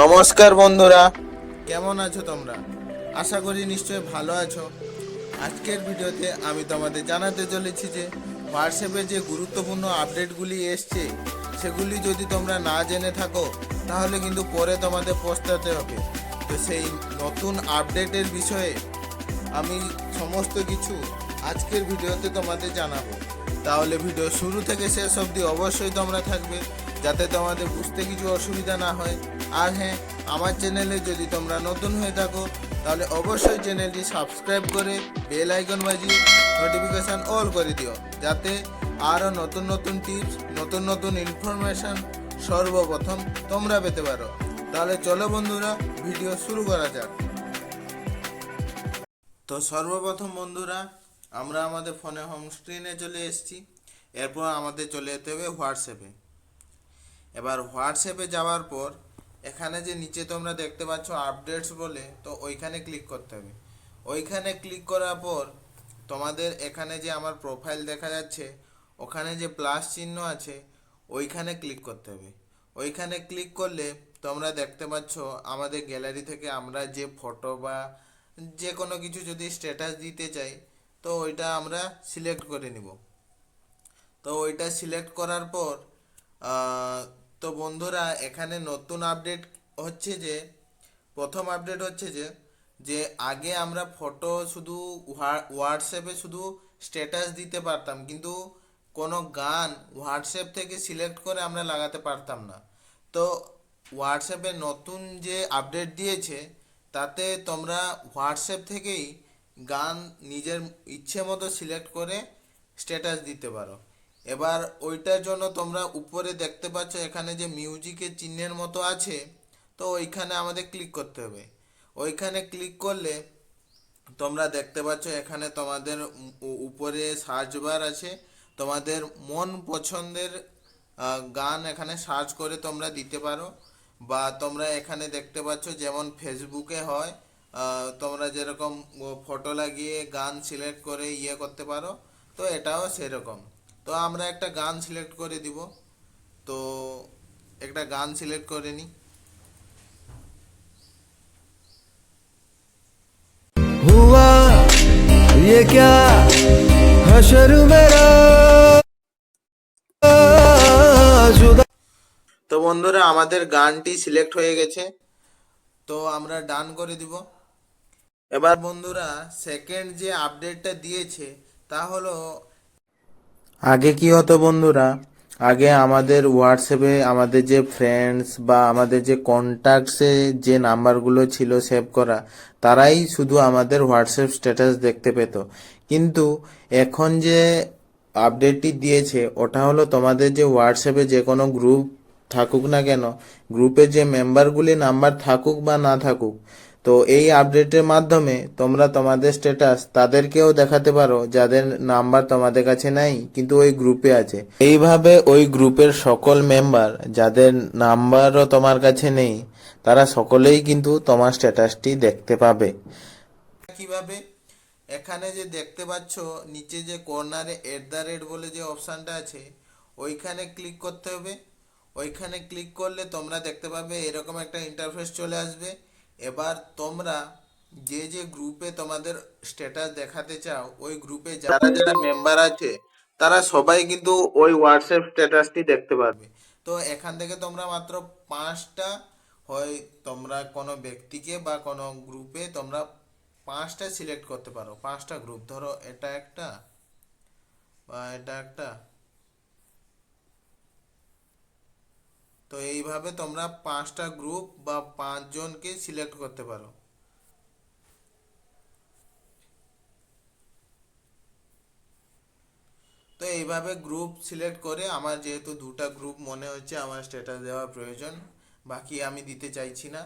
নমস্কার বন্ধুরা। কেমন আছো তোমরা? আশা করি নিশ্চয়ই ভালো আছো। আজকের ভিডিওতে আমি তোমাদের জানাতে চলেছি যে হোয়াটসঅ্যাপে যে গুরুত্বপূর্ণ আপডেটগুলি এসছে, সেগুলি যদি তোমরা না জেনে থাকো, তাহলে কিন্তু পরে তোমাদের পস্তাতে হবে। তো সেই নতুন আপডেটের বিষয়ে আমি সমস্ত কিছু আজকের ভিডিওতে তোমাদের জানাব। তাহলে ভিডিও শুরু থেকে শেষ অবধি অবশ্যই তোমরা থাকবে। যাতে তোমাদের বুঝতে কিছু অসুবিধা না হয়। আর হ্যাঁ আমার চ্যানেলে যদি তোমরা নতুন হয়ে থাকো, তাহলে অবশ্যই চ্যানেলটি সাবস্ক্রাইব করে বেল আইকন বাজিয়ে নোটিফিকেশান অল করে দিও, যাতে আরও নতুন নতুন টিপস নতুন নতুন ইনফরমেশান সর্বপ্রথম তোমরা পেতে পারো। তাহলে চলো বন্ধুরা ভিডিও শুরু করা যাক। তো সর্বপ্রথম বন্ধুরা, আমরা আমাদের ফোনে হোম স্ক্রিনে চলে এসেছি। এরপর আমাদের চলে যেতে হবে হোয়াটসঅ্যাপে এবার হোয়াটসঅ্যাপে যাওয়ার পর, এখানে যে নিচে তোমরা দেখতে পাচ্ছ আপডেটস বলে, তো ওইখানে ক্লিক করতে হবে। ওইখানে ক্লিক করার পর, তোমাদের এখানে যে আমার প্রোফাইল দেখা যাচ্ছে, ওখানে যে প্লাস চিহ্ন আছে, ওইখানে ক্লিক করতে হবে। ওইখানে ক্লিক করলে তোমরা দেখতে পাচ্ছ আমাদের গ্যালারি থেকে আমরা যে ফটো বা যে কোনো কিছু যদি স্ট্যাটাস দিতে চাই, তো ওইটা আমরা সিলেক্ট করে নিব। তো ওইটা সিলেক্ট করার পর তো বন্ধুরা, এখানে নতুন আপডেট হচ্ছে যে, প্রথম আপডেট হচ্ছে যে যে আগে আমরা ফটো শুধু হোয়া- হোয়াটসঅ্যাপে শুধু স্ট্যাটাস দিতে পারতাম, কিন্তু কোনো গান হোয়াটসঅ্যাপ থেকে সিলেক্ট করে আমরা লাগাতে পারতাম না। তো হোয়াটসঅ্যাপে নতুন যে আপডেট দিয়েছে, তাতে তোমরা হোয়াটসঅ্যাপ থেকেই গান নিজের ইচ্ছে মতো সিলেক্ট করে স্ট্যাটাস দিতে পারো। এবার ওইটার জন্য তোমরা উপরে দেখতে পাচ্ছ এখানে যে মিউজিকের চিহ্নের মতো আছে, তো ওইখানে আমাদের ক্লিক করতে হবে। ওইখানে ক্লিক করলে তোমরা দেখতে পাচ্ছ এখানে তোমাদের উপরে সার্চ বার আছে। তোমাদের মন পছন্দের গান এখানে সার্চ করে তোমরা দিতে পারো। বা তোমরা এখানে দেখতে পাচ্ছ যেমন ফেসবুকে হয় তোমরা যেরকম ফটো লাগিয়ে গান সিলেক্ট করে ইয়ে করতে পারো। তো এটাও সেরকম। তো আমরা একটা গান সিলেক্ট করে দিব তো একটা গান সিলেক্ট করে নিই हुआ ये क्या हशर मेरा जुदा তো বন্ধুরা আমাদের গানটি সিলেক্ট হয়ে গেছে তো আমরা ডান করে দিব এবার বন্ধুরা সেকেন্ড যে আপডেটটা দিয়েছে তা হলো আগে কি হতো বন্ধুরা? আগে আমাদের হোয়াটসঅ্যাপে আমাদের যে ফ্রেন্ডস বা আমাদের যে কন্ট্যাক্টসে যে নাম্বারগুলো ছিল সেভ করা, তারাই শুধু আমাদের হোয়াটসঅ্যাপ স্ট্যাটাস দেখতে পেত। কিন্তু এখন যে আপডেটটি দিয়েছে, ওটা হলো তোমাদের যে হোয়াটসঅ্যাপে যে কোনো গ্রুপ থাকুক না কেন গ্রুপে যে মেম্বারগুলি নাম্বার থাকুক বা না থাকুক তো এই আপডেটের মাধ্যমে তোমরা তোমাদের স্ট্যাটাস তাদেরকেও দেখাতে পারো, যাদের নাম্বার তোমাদের কাছে নাই, কিন্তু ওই গ্রুপে আছে। এইভাবে ওই গ্রুপের সকল মেম্বার যাদের নাম্বারও তোমার কাছে নেই, তারা সকলেই কিন্তু তোমার স্ট্যাটাসটি দেখতে পাবে। কীভাবে? এখানে যে দেখতে পাচ্ছ, নিচে যে কর্নারে এট দ্য রেট বলে যে অপশানটা আছে, ওইখানে ক্লিক করতে হবে। ওইখানে ক্লিক করলে তোমরা দেখতে পাবে এরকম একটা ইন্টারফেস চলে আসবে। এবার তোমরা যে যে গ্রুপে তোমাদের স্ট্যাটাস দেখাতে চাও ওই গ্রুপে যারা যারা মেম্বার আছে তারা সবাই কিন্তু ওই হোয়াটসঅ্যাপ স্ট্যাটাসটি দেখতে পারবে। তো এখান থেকে তোমরা মাত্র পাঁচটা হয় তোমরা কোনো ব্যক্তিকে বা কোনো গ্রুপে তোমরা পাঁচটা সিলেক্ট করতে পারো। পাঁচটা গ্রুপ ধরো এটা একটা বা এটা একটা। তো এইভাবে তোমরা পাঁচটা গ্রুপ বা পাঁচজনকে সিলেক্ট করতে পারো। তো এইভাবে গ্রুপ সিলেক্ট করে আমার যেহেতু দুটা গ্রুপ মনে হচ্ছে, আমার স্ট্যাটাস দেওয়া প্রয়োজন, বাকি আমি দিতে চাইছি না,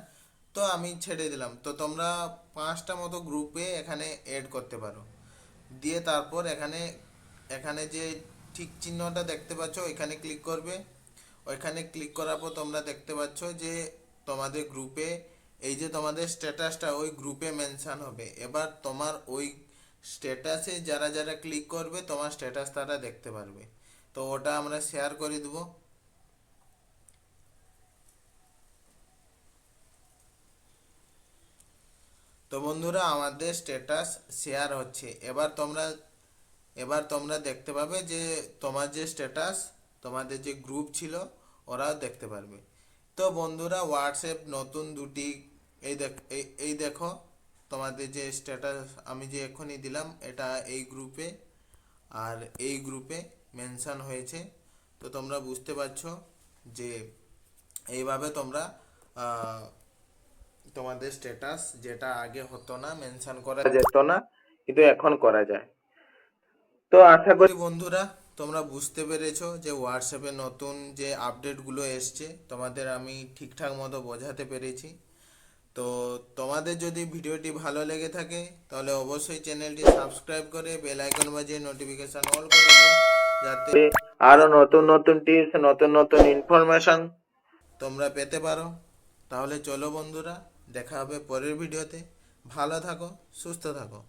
তো আমি ছেড়ে দিলাম। তো তোমরা পাঁচটা মতো গ্রুপে এখানে এড করতে পারো। দিয়ে তারপর এখানে এখানে যে ঠিক চিহ্নটা দেখতে পাচ্ছ এখানে ক্লিক করবে। ওইখানে ক্লিক করার পর তোমরা দেখতে পাচ্ছ যে তোমাদের গ্রুপে এই যে তোমাদের স্ট্যাটাসটা ওই গ্রুপে মেনশন হবে। এবার তোমার ওই স্ট্যাটাসে যারা যারা ক্লিক করবে, তোমার স্ট্যাটাস তারা দেখতে পারবে। তো ওটা আমরা শেয়ার করে দেবো। তো বন্ধুরা, আমাদের স্ট্যাটাস শেয়ার হচ্ছে। এবার তোমরা এবার তোমরা দেখতে পাবে যে তোমার যে স্ট্যাটাস তোমাদের যে গ্রুপ ছিল ওরাও দেখতে পারবে। তো বন্ধুরা হোয়াটসঅ্যাপ নতুন দুটি, এই দেখ, এই- দেখো, তোমাদের যে স্ট্যাটাস আমি যে এখনই দিলাম, এটা এই গ্রুপে আর এই গ্রুপে মেনশন হয়েছে। তো তোমরা বুঝতে পারছ যে এইভাবে তোমরা তোমাদের স্ট্যাটাস যেটা আগে হতো না মেনশন করা যেত না, কিন্তু এখন করা যায়। তো আশা করি বন্ধুরা তোমরা বুঝতে পেরেছ যে হোয়াটসঅ্যাপে নতুন যে আপডেটগুলো এসছে, তোমাদের আমি ঠিকঠাক মতো বোঝাতে পেরেছি। তো তোমাদের যদি ভিডিওটি ভালো লেগে থাকে, তাহলে অবশ্যই চ্যানেলটি সাবস্ক্রাইব করে বেল আইকন বাজিয়ে নোটিফিকেশন অল করে যাতে আরও নতুন নতুন টিপস নতুন নতুন ইনফরমেশন তোমরা পেতে পারো। তাহলে চলো বন্ধুরা, দেখা হবে পরের ভিডিওতে। ভালো থাকো, সুস্থ থাকো।